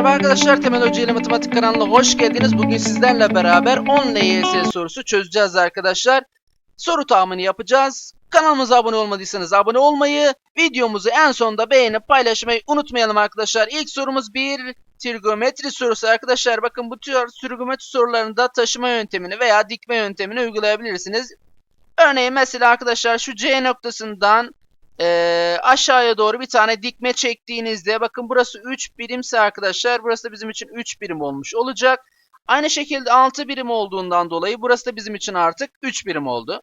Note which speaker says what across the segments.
Speaker 1: Merhaba arkadaşlar, Temel Hoca ile Matematik kanalına hoş geldiniz. Bugün sizlerle beraber 10 LYS sorusu çözeceğiz arkadaşlar. Soru tahmini yapacağız. Kanalımıza abone olmadıysanız abone olmayı, videomuzu en sonunda beğenip paylaşmayı unutmayalım arkadaşlar. İlk sorumuz bir trigonometri sorusu arkadaşlar. Bakın bu tür trigonometri sorularında taşıma yöntemini veya dikme yöntemini uygulayabilirsiniz. Örneğin mesela arkadaşlar şu C noktasından ee, aşağıya doğru bir tane dikme çektiğinizde bakın burası 3 birimse arkadaşlar burası da bizim için 3 birim olmuş olacak. Aynı şekilde 6 birim olduğundan dolayı burası da bizim için artık 3 birim oldu.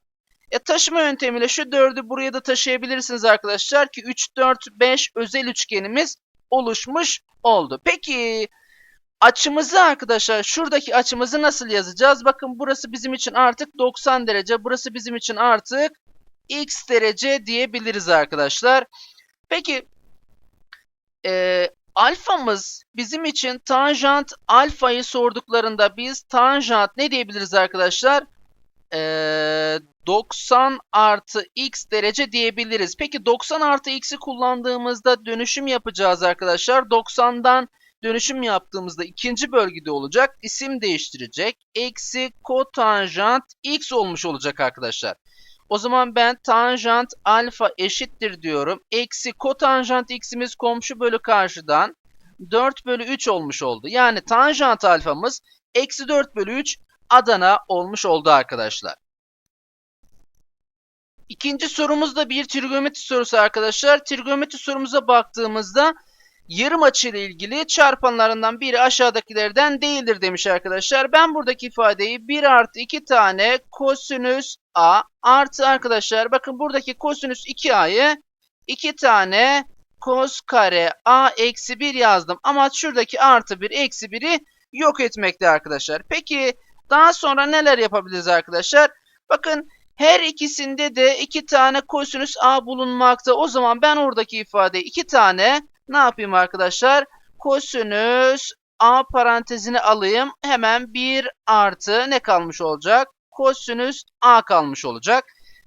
Speaker 1: E, taşıma yöntemiyle şu 4'ü buraya da taşıyabilirsiniz arkadaşlar ki 3, 4, 5 özel üçgenimiz oluşmuş oldu. Peki açımızı arkadaşlar şuradaki açımızı nasıl yazacağız? Bakın burası bizim için artık 90 derece burası bizim için artık x derece diyebiliriz arkadaşlar. Peki e, alfamız bizim için tanjant alfayı sorduklarında biz tanjant ne diyebiliriz arkadaşlar? E, 90 artı x derece diyebiliriz. Peki 90 artı x'i kullandığımızda dönüşüm yapacağız arkadaşlar. 90'dan dönüşüm yaptığımızda ikinci bölgede olacak. İsim değiştirecek. Eksi kotanjant x olmuş olacak arkadaşlar. O zaman ben tanjant alfa eşittir diyorum. Eksi kotanjant x'imiz komşu bölü karşıdan 4 bölü 3 olmuş oldu. Yani tanjant alfamız eksi 4 bölü 3 Adana olmuş oldu arkadaşlar. İkinci sorumuz da bir trigonometri sorusu arkadaşlar. Trigonometri sorumuza baktığımızda yarım açı ile ilgili çarpanlarından biri aşağıdakilerden değildir demiş arkadaşlar. Ben buradaki ifadeyi 1 artı 2 tane kosinüs a artı arkadaşlar bakın buradaki kosinüs 2a'yı 2 tane kos kare a eksi 1 yazdım. Ama şuradaki artı 1 eksi 1'i yok etmekte arkadaşlar. Peki daha sonra neler yapabiliriz arkadaşlar? Bakın her ikisinde de 2 tane kosinüs a bulunmakta. O zaman ben oradaki ifadeyi 2 tane ne yapayım arkadaşlar? Kosinüs a parantezini alayım. Hemen 1 artı ne kalmış olacak? Kosinüs a kalmış olacak.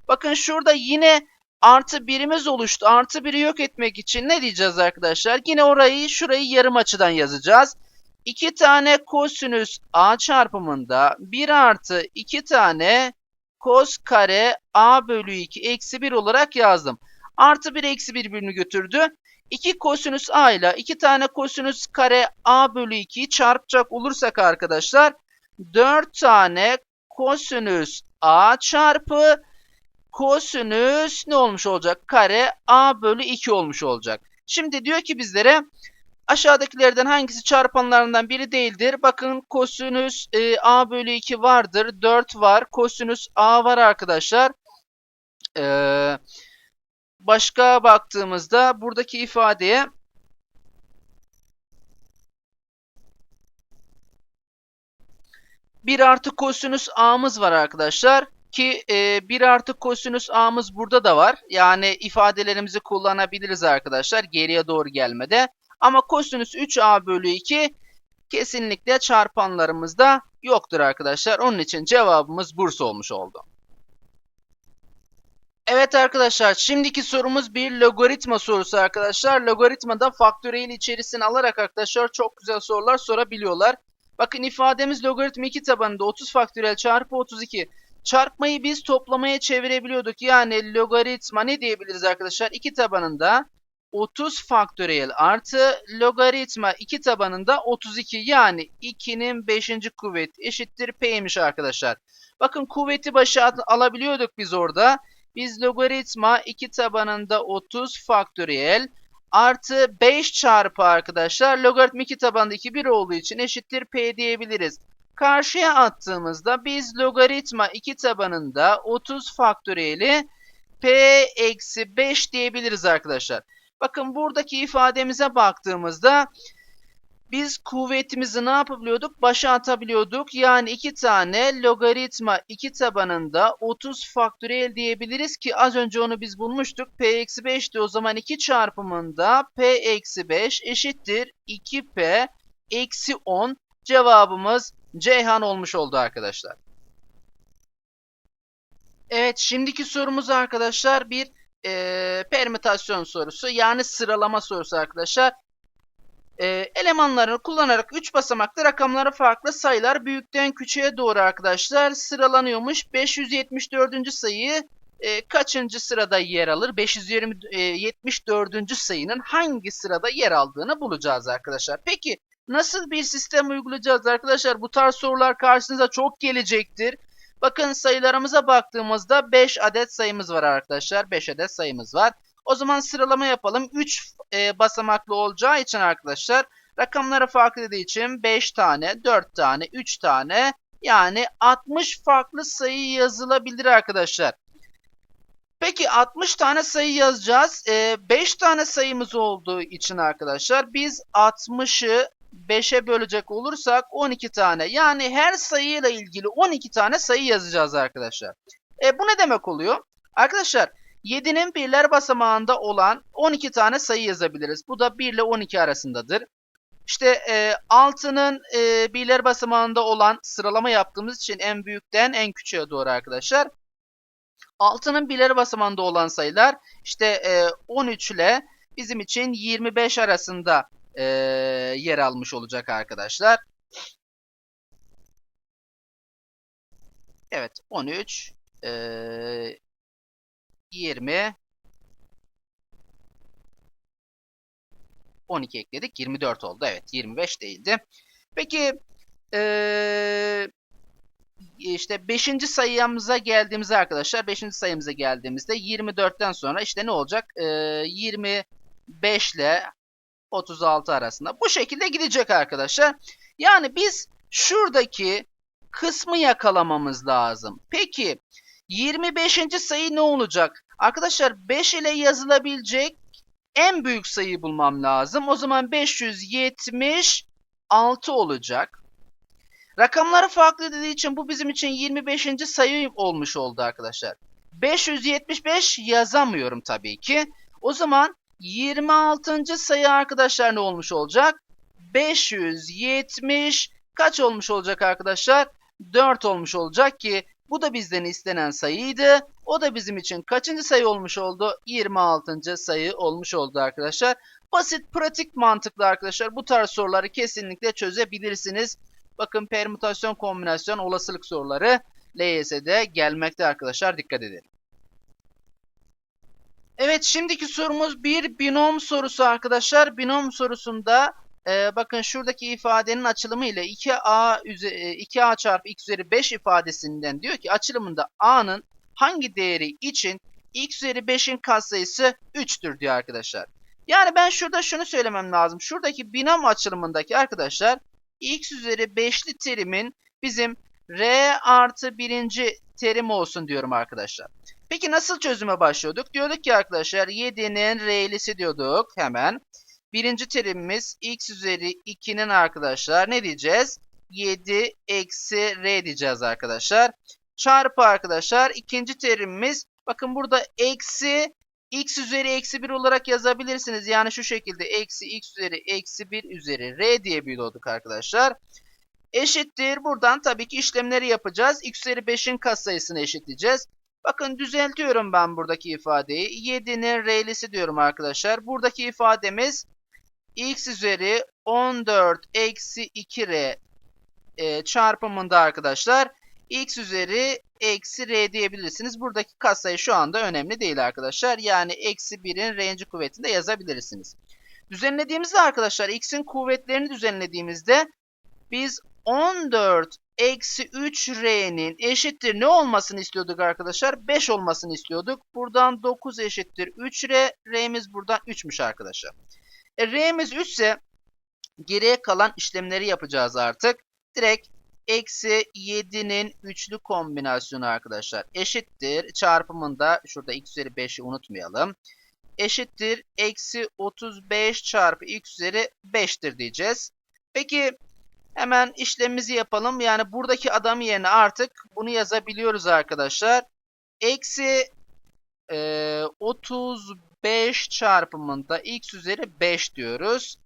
Speaker 1: Bakın şurada yine artı birimiz oluştu. Artı biri yok etmek için ne diyeceğiz arkadaşlar? Yine orayı şurayı yarım açıdan yazacağız. 2 tane kosinüs a çarpımında 1 artı 2 tane kos kare a bölü 2 eksi 1 olarak yazdım. Artı 1 eksi 1 birbirini götürdü. 2 kosinüs a ile 2 tane kosinüs kare a bölü 2'yi çarpacak olursak arkadaşlar 4 tane kosinüs a çarpı kosinüs ne olmuş olacak? Kare a bölü 2 olmuş olacak. Şimdi diyor ki bizlere aşağıdakilerden hangisi çarpanlarından biri değildir? Bakın kosinüs e, a bölü 2 vardır. 4 var. Kosinüs a var arkadaşlar. Eee başka baktığımızda buradaki ifadeye bir artı kosinüs a'mız var arkadaşlar. Ki e, 1 artı kosinüs a'mız burada da var. Yani ifadelerimizi kullanabiliriz arkadaşlar geriye doğru gelmede. Ama kosinüs 3a bölü 2 kesinlikle çarpanlarımızda yoktur arkadaşlar. Onun için cevabımız Bursa olmuş oldu. Evet arkadaşlar şimdiki sorumuz bir logaritma sorusu arkadaşlar. Logaritmada faktöriyel içerisini alarak arkadaşlar çok güzel sorular sorabiliyorlar. Bakın ifademiz logaritma 2 tabanında 30 faktöriyel çarpı 32. Çarpmayı biz toplamaya çevirebiliyorduk. Yani logaritma ne diyebiliriz arkadaşlar? 2 tabanında 30 faktöriyel artı logaritma 2 tabanında 32 yani 2'nin 5. kuvveti eşittir p'ymiş arkadaşlar. Bakın kuvveti başa alabiliyorduk biz orada. Biz logaritma 2 tabanında 30 faktöriyel artı 5 çarpı arkadaşlar logaritma 2 tabanında 2 1 olduğu için eşittir p diyebiliriz. Karşıya attığımızda biz logaritma 2 tabanında 30 faktöriyeli p eksi 5 diyebiliriz arkadaşlar. Bakın buradaki ifademize baktığımızda biz kuvvetimizi ne yapabiliyorduk? Başa atabiliyorduk. Yani iki tane logaritma 2 tabanında 30 faktöriyel diyebiliriz ki az önce onu biz bulmuştuk. P eksi 5'ti o zaman 2 çarpımında P eksi 5 eşittir 2P eksi 10 cevabımız Ceyhan olmuş oldu arkadaşlar. Evet şimdiki sorumuz arkadaşlar bir e, permütasyon sorusu yani sıralama sorusu arkadaşlar. E, elemanlarını kullanarak 3 basamaklı rakamları farklı sayılar büyükten küçüğe doğru arkadaşlar sıralanıyormuş. 574. sayı e, kaçıncı sırada yer alır? 574. sayının hangi sırada yer aldığını bulacağız arkadaşlar. Peki nasıl bir sistem uygulayacağız arkadaşlar? Bu tarz sorular karşınıza çok gelecektir. Bakın sayılarımıza baktığımızda 5 adet sayımız var arkadaşlar. 5 adet sayımız var. O zaman sıralama yapalım. 3 e, basamaklı olacağı için arkadaşlar rakamları farklı dediği için 5 tane, 4 tane, 3 tane yani 60 farklı sayı yazılabilir arkadaşlar. Peki 60 tane sayı yazacağız. E, 5 tane sayımız olduğu için arkadaşlar biz 60'ı 5'e bölecek olursak 12 tane. Yani her sayıyla ilgili 12 tane sayı yazacağız arkadaşlar. E, bu ne demek oluyor? Arkadaşlar 7'nin birler basamağında olan 12 tane sayı yazabiliriz. Bu da 1 ile 12 arasındadır. İşte e, 6'nın e, birler basamağında olan sıralama yaptığımız için en büyükten en küçüğe doğru arkadaşlar. 6'nın birler basamağında olan sayılar işte e, 13 ile bizim için 25 arasında e, yer almış olacak arkadaşlar. Evet 13 e, 20 12 ekledik 24 oldu. Evet 25 değildi. Peki e, işte 5. sayımıza geldiğimizde arkadaşlar 5. sayımıza geldiğimizde 24'ten sonra işte ne olacak? E, 25 ile 36 arasında. Bu şekilde gidecek arkadaşlar. Yani biz şuradaki kısmı yakalamamız lazım. Peki 25. sayı ne olacak? Arkadaşlar 5 ile yazılabilecek en büyük sayıyı bulmam lazım. O zaman 576 olacak. Rakamları farklı dediği için bu bizim için 25. sayı olmuş oldu arkadaşlar. 575 yazamıyorum tabii ki. O zaman 26. sayı arkadaşlar ne olmuş olacak? 570 kaç olmuş olacak arkadaşlar? 4 olmuş olacak ki bu da bizden istenen sayıydı. O da bizim için kaçıncı sayı olmuş oldu? 26. sayı olmuş oldu arkadaşlar. Basit, pratik, mantıklı arkadaşlar. Bu tarz soruları kesinlikle çözebilirsiniz. Bakın permütasyon, kombinasyon, olasılık soruları LYS'de gelmekte arkadaşlar. Dikkat edin. Evet şimdiki sorumuz bir binom sorusu arkadaşlar. Binom sorusunda e, bakın şuradaki ifadenin açılımı ile 2a, 2a çarpı x üzeri 5 ifadesinden diyor ki açılımında a'nın hangi değeri için x üzeri 5'in katsayısı 3'tür diyor arkadaşlar. Yani ben şurada şunu söylemem lazım. Şuradaki binom açılımındaki arkadaşlar x üzeri 5'li terimin bizim r artı birinci terim olsun diyorum arkadaşlar. Peki nasıl çözüme başlıyorduk? Diyorduk ki arkadaşlar 7'nin r'lisi diyorduk hemen. Birinci terimimiz x üzeri 2'nin arkadaşlar ne diyeceğiz? 7 eksi r diyeceğiz arkadaşlar. Çarpı arkadaşlar ikinci terimimiz bakın burada eksi x üzeri eksi 1 olarak yazabilirsiniz. Yani şu şekilde eksi x üzeri eksi 1 üzeri r diyebiliyorduk arkadaşlar. Eşittir. Buradan tabii ki işlemleri yapacağız. x üzeri 5'in katsayısını eşitleyeceğiz. Bakın düzeltiyorum ben buradaki ifadeyi. 7'nin r'lisi diyorum arkadaşlar. Buradaki ifademiz x üzeri 14 eksi 2r e, çarpımında arkadaşlar x üzeri eksi r diyebilirsiniz. Buradaki katsayı şu anda önemli değil arkadaşlar. Yani eksi 1'in r'nci kuvvetinde yazabilirsiniz. Düzenlediğimizde arkadaşlar x'in kuvvetlerini düzenlediğimizde biz 14 eksi 3r'nin eşittir ne olmasını istiyorduk arkadaşlar? 5 olmasını istiyorduk. Buradan 9 eşittir 3r. R'miz buradan 3'müş arkadaşlar. E, R'miz 3 ise geriye kalan işlemleri yapacağız artık. Direkt eksi 7'nin üçlü kombinasyonu arkadaşlar eşittir. Çarpımında şurada x üzeri 5'i unutmayalım. Eşittir eksi 35 çarpı x üzeri 5'tir diyeceğiz. Peki hemen işlemimizi yapalım. Yani buradaki adam yerine artık bunu yazabiliyoruz arkadaşlar. Eksi e, 35 çarpımında x üzeri 5 diyoruz.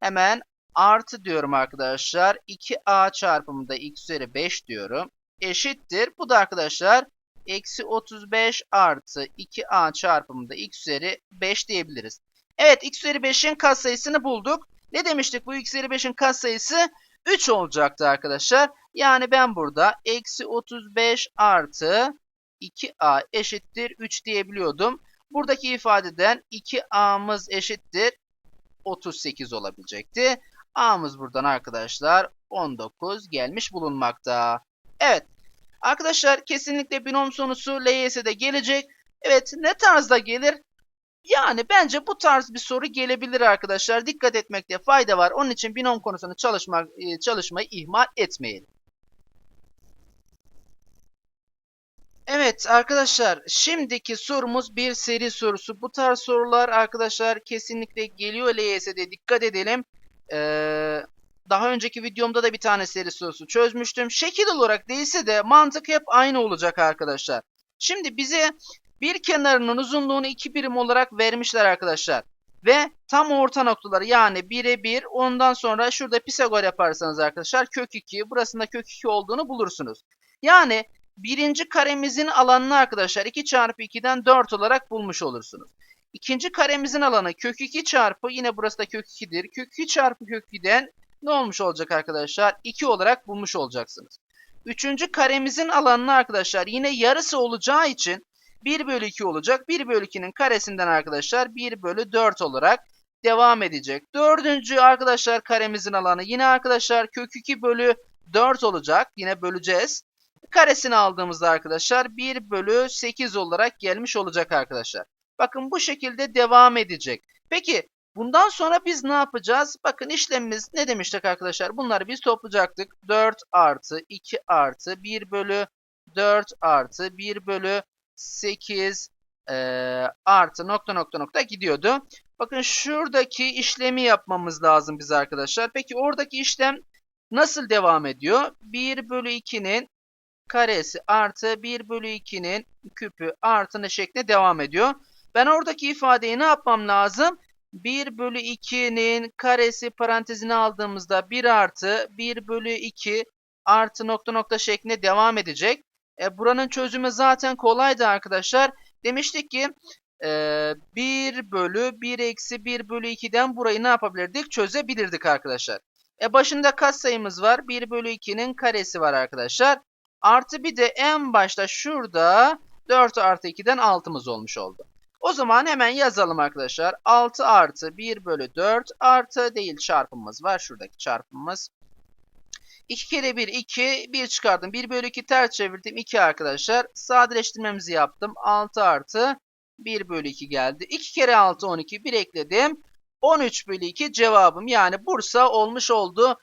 Speaker 1: Hemen artı diyorum arkadaşlar. 2a çarpımında x üzeri 5 diyorum. Eşittir. Bu da arkadaşlar eksi 35 artı 2a çarpımında x üzeri 5 diyebiliriz. Evet x üzeri 5'in katsayısını bulduk. Ne demiştik? Bu x üzeri 5'in katsayısı 3 olacaktı arkadaşlar. Yani ben burada eksi 35 artı 2a eşittir 3 diyebiliyordum. Buradaki ifadeden 2a'mız eşittir 38 olabilecekti. A'mız buradan arkadaşlar 19 gelmiş bulunmakta. Evet. Arkadaşlar kesinlikle binom sorusu LYS'de gelecek. Evet ne tarzda gelir? Yani bence bu tarz bir soru gelebilir arkadaşlar. Dikkat etmekte fayda var. Onun için binom konusunu çalışmak, e, çalışmayı ihmal etmeyelim. Evet arkadaşlar şimdiki sorumuz bir seri sorusu. Bu tarz sorular arkadaşlar kesinlikle geliyor LYS'de dikkat edelim. Ee, daha önceki videomda da bir tane seri sorusu çözmüştüm. Şekil olarak değilse de mantık hep aynı olacak arkadaşlar. Şimdi bize bir kenarının uzunluğunu iki birim olarak vermişler arkadaşlar. Ve tam orta noktaları yani 1'e 1 ondan sonra şurada Pisagor yaparsanız arkadaşlar kök 2 burasında kök 2 olduğunu bulursunuz. Yani birinci karemizin alanını arkadaşlar 2 çarpı 2'den 4 olarak bulmuş olursunuz. İkinci karemizin alanı kök 2 çarpı yine burası da kök 2'dir. Kök 2 çarpı kök 2'den ne olmuş olacak arkadaşlar? 2 olarak bulmuş olacaksınız. Üçüncü karemizin alanını arkadaşlar yine yarısı olacağı için 1 bölü 2 olacak. 1 bölü 2'nin karesinden arkadaşlar 1 bölü 4 olarak devam edecek. Dördüncü arkadaşlar karemizin alanı yine arkadaşlar kök 2 bölü 4 olacak. Yine böleceğiz. Karesini aldığımızda arkadaşlar 1 bölü 8 olarak gelmiş olacak arkadaşlar. Bakın bu şekilde devam edecek. Peki bundan sonra biz ne yapacağız? Bakın işlemimiz ne demiştik arkadaşlar? Bunları biz toplayacaktık. 4 artı 2 artı 1 bölü 4 artı 1 bölü 8 e, artı nokta nokta nokta gidiyordu. Bakın şuradaki işlemi yapmamız lazım biz arkadaşlar. Peki oradaki işlem nasıl devam ediyor? 1 bölü 2'nin karesi artı 1 bölü 2'nin küpü artı ne şeklinde devam ediyor. Ben oradaki ifadeyi ne yapmam lazım? 1 bölü 2'nin karesi parantezine aldığımızda 1 artı 1 bölü 2 artı nokta nokta şeklinde devam edecek. E, buranın çözümü zaten kolaydı arkadaşlar. Demiştik ki e, 1 bölü 1 eksi 1 bölü 2'den burayı ne yapabilirdik? Çözebilirdik arkadaşlar. E, başında katsayımız var. 1 bölü 2'nin karesi var arkadaşlar. Artı bir de en başta şurada 4 artı 2'den 6'mız olmuş oldu. O zaman hemen yazalım arkadaşlar. 6 artı 1 bölü 4 artı değil çarpımımız var. Şuradaki çarpımımız. 2 kere 1 2. 1 çıkardım. 1 bölü 2 ters çevirdim. 2 arkadaşlar. Sadeleştirmemizi yaptım. 6 artı 1 bölü 2 geldi. 2 kere 6 12. 1 ekledim. 13 bölü 2 cevabım. Yani Bursa olmuş oldu.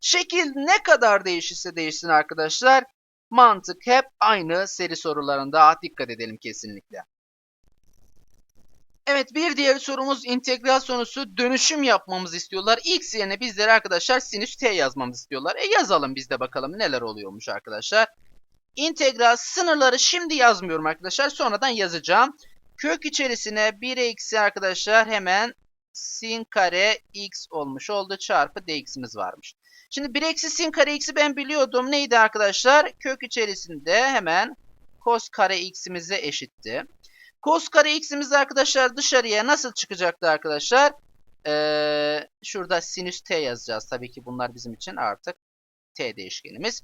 Speaker 1: Şekil ne kadar değişirse değişsin arkadaşlar. Mantık hep aynı seri sorularında. Dikkat edelim kesinlikle. Evet bir diğer sorumuz integral sorusu dönüşüm yapmamızı istiyorlar. X yerine bizlere arkadaşlar sinüs t yazmamızı istiyorlar. E yazalım biz de bakalım neler oluyormuş arkadaşlar. İntegral sınırları şimdi yazmıyorum arkadaşlar. Sonradan yazacağım. Kök içerisine 1 eksi arkadaşlar hemen sin kare x olmuş oldu. Çarpı dx'imiz varmış. Şimdi 1 eksi sin kare x'i ben biliyordum. Neydi arkadaşlar? Kök içerisinde hemen cos kare x'imize eşitti. Cos kare x'imiz arkadaşlar dışarıya nasıl çıkacaktı arkadaşlar? Ee, şurada sinüs t yazacağız. Tabii ki bunlar bizim için artık t değişkenimiz.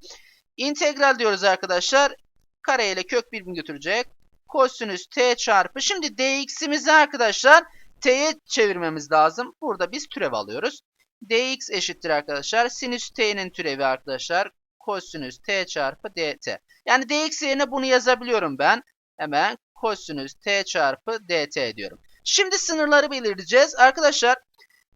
Speaker 1: İntegral diyoruz arkadaşlar. Kare ile kök birbirini götürecek. Kosinüs t çarpı. Şimdi dx'imizi arkadaşlar t'ye çevirmemiz lazım. Burada biz türev alıyoruz. Dx eşittir arkadaşlar. Sinüs t'nin türevi arkadaşlar. Kosinüs t çarpı dt. Yani dx yerine bunu yazabiliyorum ben. Hemen kosinüs t çarpı dt diyorum. Şimdi sınırları belirleyeceğiz. Arkadaşlar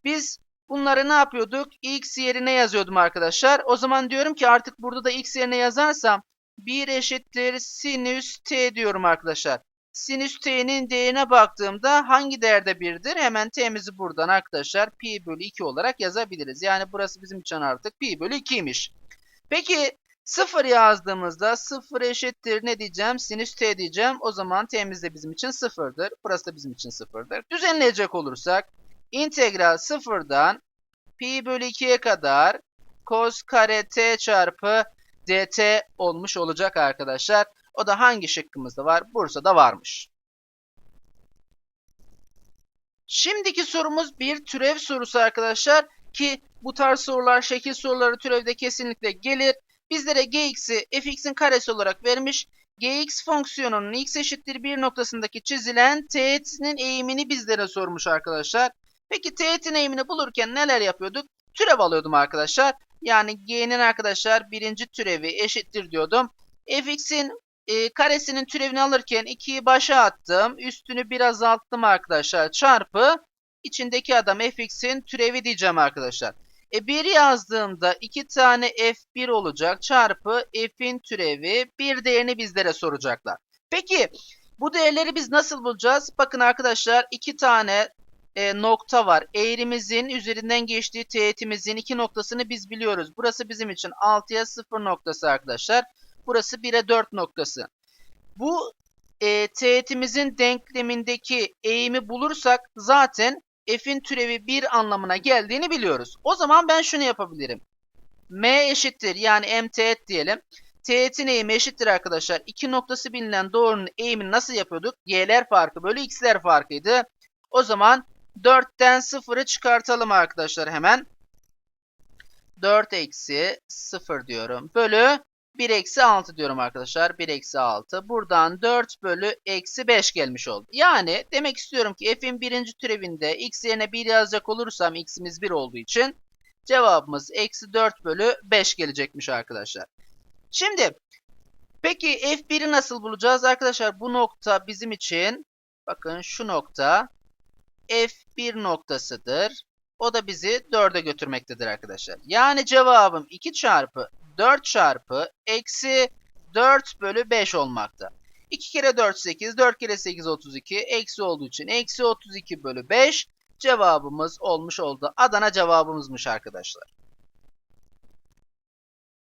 Speaker 1: biz bunları ne yapıyorduk? x yerine yazıyordum arkadaşlar. O zaman diyorum ki artık burada da x yerine yazarsam 1 eşittir sinüs t diyorum arkadaşlar. Sinüs t'nin değerine baktığımda hangi değerde 1'dir? Hemen t'mizi buradan arkadaşlar pi bölü 2 olarak yazabiliriz. Yani burası bizim için artık pi bölü 2'ymiş. Peki 0 yazdığımızda 0 eşittir ne diyeceğim? Sinüs t diyeceğim. O zaman t'miz de bizim için 0'dır. Burası da bizim için 0'dır. Düzenleyecek olursak integral 0'dan pi bölü 2'ye kadar cos kare t çarpı dt olmuş olacak arkadaşlar. O da hangi şıkkımızda var? Bursa'da varmış. Şimdiki sorumuz bir türev sorusu arkadaşlar. Ki bu tarz sorular, şekil soruları türevde kesinlikle gelir. Bizlere gx'i fx'in karesi olarak vermiş. gx fonksiyonunun x eşittir 1 noktasındaki çizilen teğetinin eğimini bizlere sormuş arkadaşlar. Peki teğetin eğimini bulurken neler yapıyorduk? Türev alıyordum arkadaşlar. Yani g'nin arkadaşlar birinci türevi eşittir diyordum. fx'in e, karesinin türevini alırken 2'yi başa attım. Üstünü biraz azalttım arkadaşlar. Çarpı içindeki adam fx'in türevi diyeceğim arkadaşlar. E 1 yazdığımda 2 tane f1 olacak. Çarpı f'in türevi bir değerini bizlere soracaklar. Peki bu değerleri biz nasıl bulacağız? Bakın arkadaşlar 2 tane e, nokta var. Eğrimizin üzerinden geçtiği teğetimizin iki noktasını biz biliyoruz. Burası bizim için 6'ya 0 noktası arkadaşlar. Burası 1'e 4 noktası. Bu e, teğetimizin denklemindeki eğimi bulursak zaten f'in türevi 1 anlamına geldiğini biliyoruz. O zaman ben şunu yapabilirim. m eşittir yani m teğet diyelim. Teğetin eğimi eşittir arkadaşlar. İki noktası bilinen doğrunun eğimini nasıl yapıyorduk? y'ler farkı bölü x'ler farkıydı. O zaman 4'ten 0'ı çıkartalım arkadaşlar hemen. 4 eksi 0 diyorum. Bölü 1 eksi 6 diyorum arkadaşlar. 1 eksi 6. Buradan 4 bölü eksi 5 gelmiş oldu. Yani demek istiyorum ki f'in birinci türevinde x yerine 1 yazacak olursam x'imiz 1 olduğu için cevabımız eksi 4 bölü 5 gelecekmiş arkadaşlar. Şimdi peki f1'i nasıl bulacağız? Arkadaşlar bu nokta bizim için bakın şu nokta f1 noktasıdır. O da bizi 4'e götürmektedir arkadaşlar. Yani cevabım 2 çarpı 4 çarpı eksi 4 bölü 5 olmakta. 2 kere 4 8, 4 kere 8 32, eksi olduğu için eksi 32 bölü 5 cevabımız olmuş oldu. Adana cevabımızmış arkadaşlar.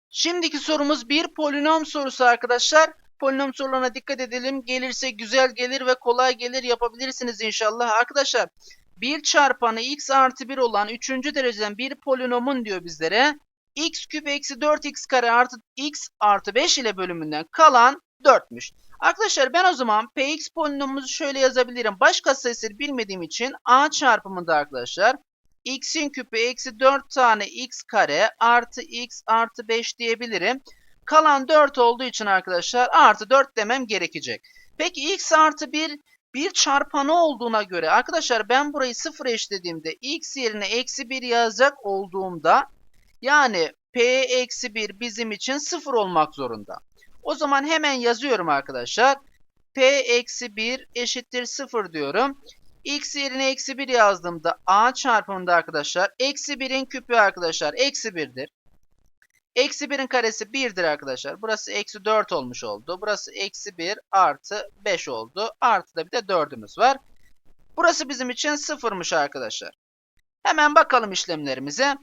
Speaker 1: Şimdiki sorumuz bir polinom sorusu arkadaşlar. Polinom sorularına dikkat edelim. Gelirse güzel gelir ve kolay gelir yapabilirsiniz inşallah. Arkadaşlar 1 çarpanı x artı 1 olan 3. dereceden bir polinomun diyor bizlere. X küp eksi 4x kare artı x artı 5 ile bölümünden kalan 4'müş. Arkadaşlar ben o zaman px polinomumuzu şöyle yazabilirim. Baş katsayısını bilmediğim için a çarpımında arkadaşlar x'in küpü eksi 4 tane x kare artı x artı 5 diyebilirim. Kalan 4 olduğu için arkadaşlar artı 4 demem gerekecek. Peki x artı 1 bir çarpanı olduğuna göre arkadaşlar ben burayı 0 eşlediğimde x yerine eksi 1 yazacak olduğumda yani p eksi 1 bizim için 0 olmak zorunda. O zaman hemen yazıyorum arkadaşlar. p eksi 1 eşittir 0 diyorum. x yerine eksi 1 yazdığımda a çarpımında arkadaşlar eksi 1'in küpü arkadaşlar eksi 1'dir. Eksi 1'in karesi 1'dir arkadaşlar. Burası eksi 4 olmuş oldu. Burası eksi 1 artı 5 oldu. Artı da bir de 4'ümüz var. Burası bizim için 0'mış arkadaşlar. Hemen bakalım işlemlerimize.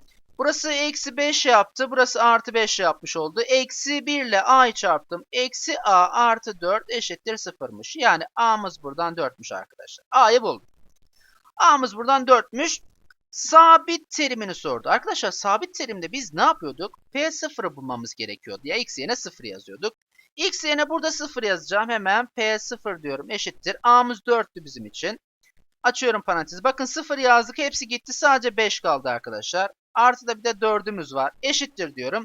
Speaker 1: Burası eksi 5 yaptı. Burası artı 5 yapmış oldu. Eksi 1 ile a'yı çarptım. Eksi a artı 4 eşittir 0'mış. Yani a'mız buradan 4'müş arkadaşlar. a'yı bulduk. a'mız buradan 4'müş. Sabit terimini sordu. Arkadaşlar sabit terimde biz ne yapıyorduk? P0'ı bulmamız gerekiyordu. Ya x yerine 0 yazıyorduk. X yerine burada 0 yazacağım. Hemen P0 diyorum. Eşittir. A'mız 4'tü bizim için. Açıyorum parantez. Bakın 0 yazdık. Hepsi gitti. Sadece 5 kaldı arkadaşlar. Artı da bir de 4'ümüz var. Eşittir diyorum.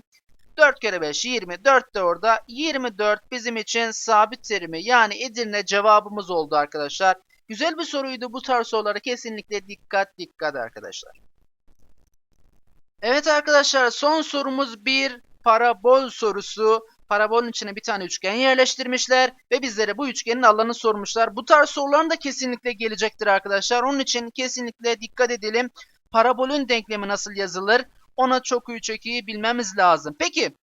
Speaker 1: 4 kere 5 20. 4 de orada. 24 bizim için sabit terimi yani Edirne cevabımız oldu arkadaşlar. Güzel bir soruydu. Bu tarz sorulara kesinlikle dikkat dikkat arkadaşlar. Evet arkadaşlar son sorumuz bir parabol sorusu. Parabolün içine bir tane üçgen yerleştirmişler ve bizlere bu üçgenin alanını sormuşlar. Bu tarz soruların da kesinlikle gelecektir arkadaşlar. Onun için kesinlikle dikkat edelim. Parabolün denklemi nasıl yazılır? Ona çok iyi çok iyi bilmemiz lazım. Peki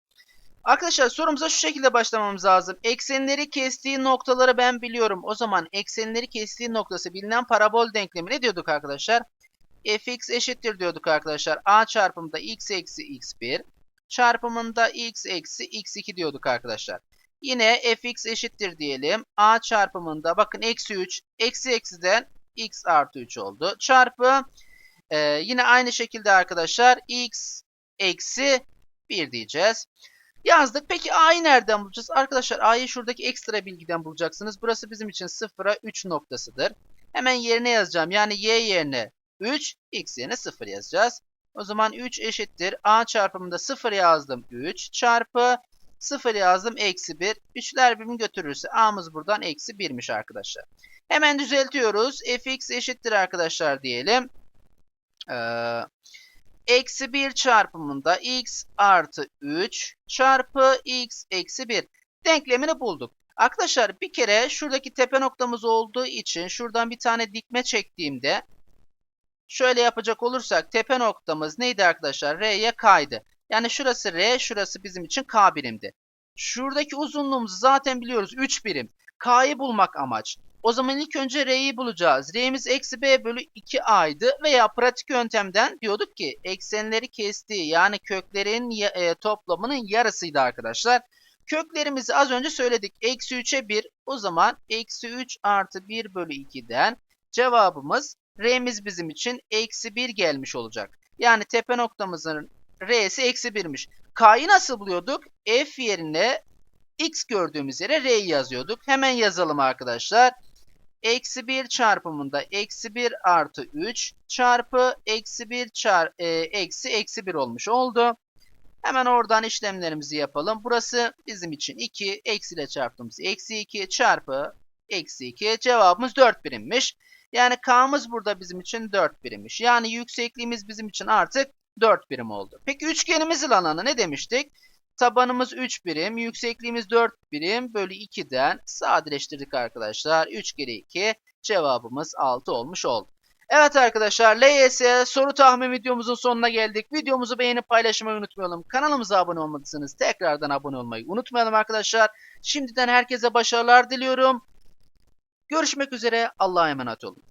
Speaker 1: Arkadaşlar sorumuza şu şekilde başlamamız lazım. Eksenleri kestiği noktaları ben biliyorum. O zaman eksenleri kestiği noktası bilinen parabol denklemi ne diyorduk arkadaşlar? fx eşittir diyorduk arkadaşlar. a çarpımında x eksi x1 çarpımında x eksi x2 diyorduk arkadaşlar. Yine fx eşittir diyelim. a çarpımında bakın eksi 3 eksi eksiden x artı 3 oldu. Çarpı e, yine aynı şekilde arkadaşlar x eksi 1 diyeceğiz. Yazdık. Peki a'yı nereden bulacağız? Arkadaşlar a'yı şuradaki ekstra bilgiden bulacaksınız. Burası bizim için 0'a 3 noktasıdır. Hemen yerine yazacağım. Yani y yerine 3, x yerine 0 yazacağız. O zaman 3 eşittir. A çarpımında 0 yazdım. 3 çarpı 0 yazdım. Eksi 1. 3'ler birbirini götürürse A'mız buradan eksi 1'miş arkadaşlar. Hemen düzeltiyoruz. fx eşittir arkadaşlar diyelim. Ee, eksi 1 çarpımında x artı 3 çarpı x eksi 1 denklemini bulduk. Arkadaşlar bir kere şuradaki tepe noktamız olduğu için şuradan bir tane dikme çektiğimde şöyle yapacak olursak tepe noktamız neydi arkadaşlar? R'ye kaydı. Yani şurası R, şurası bizim için K birimdi. Şuradaki uzunluğumuzu zaten biliyoruz 3 birim. K'yı bulmak amaç. O zaman ilk önce R'yi bulacağız. R'miz eksi B bölü 2A'ydı veya pratik yöntemden diyorduk ki eksenleri kestiği yani köklerin e, toplamının yarısıydı arkadaşlar. Köklerimizi az önce söyledik. Eksi 3'e 1. O zaman eksi 3 artı 1 bölü 2'den cevabımız R'miz bizim için eksi 1 gelmiş olacak. Yani tepe noktamızın R'si eksi 1'miş. K'yı nasıl buluyorduk? F yerine X gördüğümüz yere R'yi yazıyorduk. Hemen yazalım arkadaşlar. Eksi 1 çarpımında eksi 1 artı 3 çarpı eksi 1 çar e, eksi eksi 1 olmuş oldu. Hemen oradan işlemlerimizi yapalım. Burası bizim için 2. Eksi ile çarptığımız eksi 2 çarpı eksi 2. Cevabımız 4 birimmiş. Yani K'mız burada bizim için 4 birimmiş. Yani yüksekliğimiz bizim için artık 4 birim oldu. Peki üçgenimizin alanı ne demiştik? Tabanımız 3 birim, yüksekliğimiz 4 birim bölü 2'den sadeleştirdik arkadaşlar. 3 kere 2 cevabımız 6 olmuş oldu. Evet arkadaşlar LYS soru tahmin videomuzun sonuna geldik. Videomuzu beğenip paylaşmayı unutmayalım. Kanalımıza abone olmadıysanız tekrardan abone olmayı unutmayalım arkadaşlar. Şimdiden herkese başarılar diliyorum. Görüşmek üzere. Allah'a emanet olun.